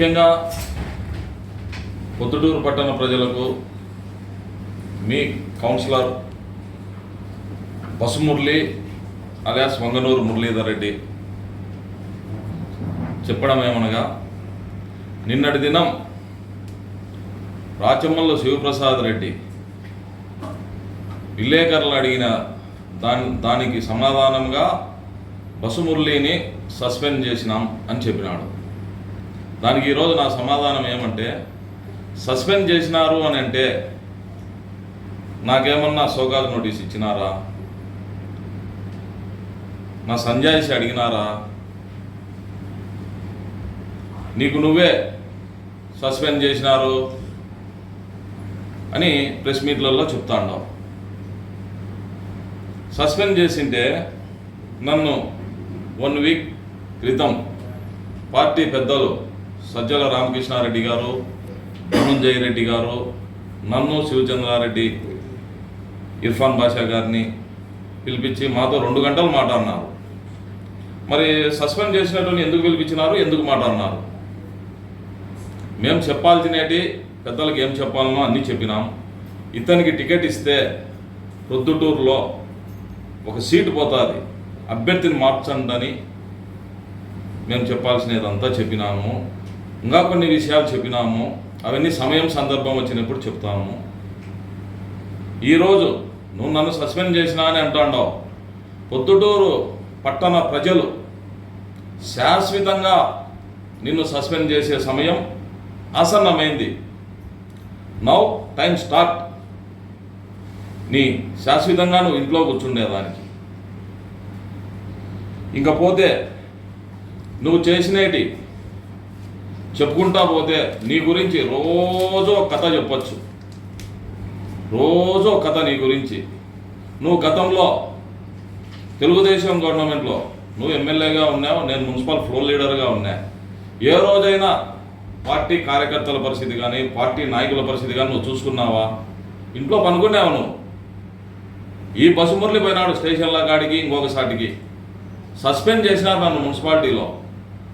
ముఖ్యంగా పొద్దుటూరు పట్టణ ప్రజలకు మీ కౌన్సిలర్ బసుమురళి అలియాస్ వంగనూరు మురళీధర్ రెడ్డి చెప్పడం ఏమనగా నిన్నటి దినం రాచమ్మల్లో శివప్రసాద్ రెడ్డి విలేకరులు అడిగిన దాని దానికి సమాధానంగా బసుమురళిని సస్పెండ్ చేసినాం అని చెప్పినాడు. దానికి ఈరోజు నా సమాధానం ఏమంటే సస్పెండ్ చేసినారు అని అంటే నాకేమన్నా సోకాలు నోటీస్ ఇచ్చినారా? నా సంజాయిషి అడిగినారా? నీకు నువ్వే సస్పెండ్ చేసినారు అని ప్రెస్ మీట్లలో చెప్తా ఉన్నావు. సస్పెండ్ చేసింటే నన్ను వన్ వీక్ క్రితం పార్టీ పెద్దలు సజ్జల రామకృష్ణారెడ్డి గారు ధనుంజయ రెడ్డి గారు నన్ను శివచంద్రారెడ్డి ఇర్ఫాన్ బాషా గారిని పిలిపించి మాతో రెండు గంటలు మాట్లాడినారు. మరి సస్పెండ్ చేసినటువంటి ఎందుకు పిలిపించినారు ఎందుకు మాట్లాడినారు? మేము చెప్పాల్సినటి పెద్దలకు ఏం చెప్పాలనో అన్నీ చెప్పినాం. ఇతనికి టికెట్ ఇస్తే ప్రొద్దుటూరులో ఒక సీటు పోతుంది. అభ్యర్థిని మార్చండి అని మేము చెప్పాల్సినదంతా చెప్పినాము. ఇంకా కొన్ని విషయాలు చెప్పినాము. అవన్నీ సమయం సందర్భం వచ్చినప్పుడు చెప్తాము. ఈరోజు నువ్వు నన్ను సస్పెండ్ చేసినా అని అంటాండవు పొద్దుటూరు పట్టణ ప్రజలు శాశ్వతంగా నిన్ను సస్పెండ్ చేసే సమయం ఆసన్నమైంది. Now time start. నీ శాశ్వతంగా నువ్వు ఇంట్లో కూర్చుండేదానికి. ఇంకపోతే నువ్వు చేసినటి చెప్పుకుంటా పోతే నీ గురించి రోజు ఒక కథ చెప్పచ్చు. రోజో కథ నీ గురించి. నువ్వు గతంలో తెలుగుదేశం గవర్నమెంట్లో నువ్వు ఎమ్మెల్యేగా ఉన్నావు నేను మున్సిపల్ ఫ్లోర్ లీడర్గా ఉన్నా. ఏ రోజైనా పార్టీ కార్యకర్తల పరిస్థితి కానీ పార్టీ నాయకుల పరిస్థితి కానీ నువ్వు చూసుకున్నావా? ఇంట్లో పనుకున్నావు నువ్వు. ఈ బసుమురళి పోయినాడు స్టేషన్ల కాడికి ఇంకొకసాటికి సస్పెండ్ చేసినారు నన్ను మున్సిపాలిటీలో.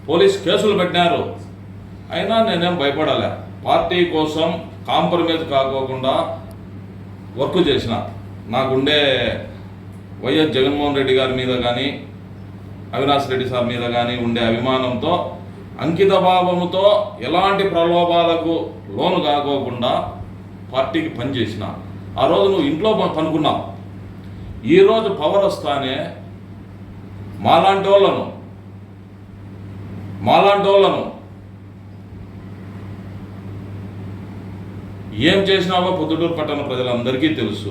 పోలీస్ కేసులు పెట్టినారు. అయినా నేనేం భయపడాలే. పార్టీ కోసం కాంప్రమైజ్ కాకోకుండా వర్క్ చేసిన. నాకుండే వైఎస్ జగన్మోహన్ రెడ్డి గారి మీద కానీ అవినాష్ రెడ్డి సార్ మీద కానీ ఉండే అభిమానంతో అంకిత భావముతో ఎలాంటి ప్రలోభాలకు లోను కాకోకుండా పార్టీకి పనిచేసిన ఆ రోజు నువ్వు ఇంట్లో పనుకున్నావు. ఈరోజు పవర్ వస్తానే మాలాంటి వాళ్ళను మాలాంటి వాళ్ళను ఏం చేసినావో పొద్దుటూరు పట్టణ ప్రజలందరికీ తెలుసు.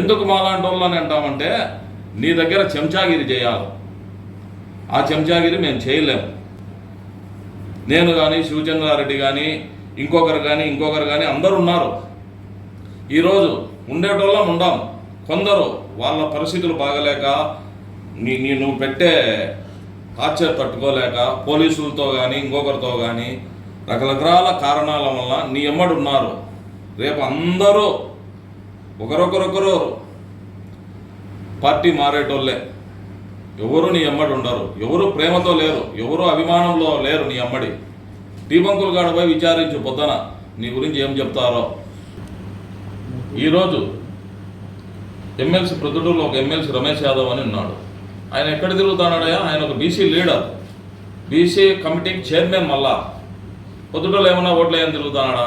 ఎందుకు మాలాంటి వాళ్ళని అంటామంటే నీ దగ్గర చెంచాగిరి చేయాలి. ఆ చెంచాగిరి మేము చేయలేము. నేను కానీ శివచంద్రారెడ్డి కానీ ఇంకొకరు కానీ ఇంకొకరు కానీ అందరు ఉన్నారు. ఈరోజు ఉండేటోళ్ళం ఉండాం. కొందరు వాళ్ళ పరిస్థితులు బాగలేక నీ నీ నువ్వు పెట్టే టార్చర్ తట్టుకోలేక పోలీసులతో కానీ ఇంకొకరితో కానీ రకరకాల కారణాల వల్ల నీ ఎమ్మడి ఉన్నారు. రేపు అందరూ ఒకరొకరొకరు పార్టీ మారేటోళ్ళే. ఎవరు నీ ఎమ్మడి ఉండరు. ఎవరు ప్రేమతో లేరు. ఎవరు అభిమానంలో లేరు నీ అమ్మడి టీబంకులు కాడ పోయి విచారించు పొద్దున నీ గురించి ఏం చెప్తారో. ఈరోజు ఎమ్మెల్సీ ప్రొద్దుటూరులో ఒక ఎమ్మెల్సీ రమేష్ యాదవ్ అని ఉన్నాడు. ఆయన ఎక్కడ తిరుగుతున్నాడయ్యా? ఆయన ఒక బీసీ లీడర్. బీసీ కమిటీకి చైర్మన్ మళ్ళా. పొద్దుటూరులో ఏమన్నా ఓట్లు ఏం తిరుగుతున్నాడా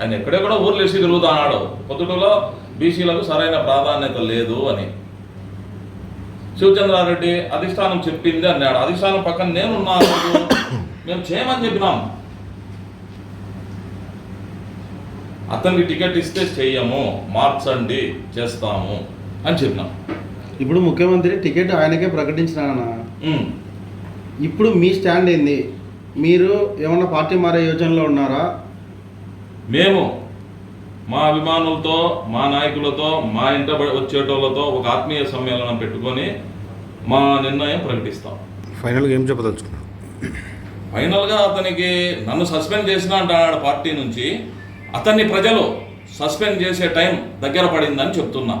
ఆయన ఎక్కడెక్కడో ఊర్లు వేసి తిరుగుతున్నాడు పొద్దుటూరులో బీసీలకు సరైన ప్రాధాన్యత లేదు అని. శివచంద్రారెడ్డి అధిష్టానం చెప్పింది అన్నాడు. అధిష్టానం పక్కన నేను ఉన్నాను మేము చేయమని చెప్పినాం. అతనికి టికెట్ ఇస్తే చెయ్యము మార్చండి చేస్తాము అని చెప్పినాం. ఇప్పుడు ముఖ్యమంత్రి టికెట్ ఆయనకే ప్రకటించినారన్న ఉమ్. ఇప్పుడు మీ స్టాండ్ ఏంది? మీరు ఏమన్నా పార్టీ మారే యోచనలో ఉన్నారా? మేము మా అభిమానులతో మా నాయకులతో మా ఇంట వచ్చేటోళ్ళతో ఒక ఆత్మీయ సమ్మేళనం పెట్టుకొని మా నిర్ణయం ప్రకటిస్తాం. ఫైనల్గా ఏం చెప్పదలుచుకున్నావు? ఫైనల్గా అతనికి నన్ను సస్పెండ్ చేసిన అంటున్నాడు పార్టీ నుంచి అతన్ని ప్రజలు సస్పెండ్ చేసే టైం దగ్గర పడిందని చెప్తున్నా.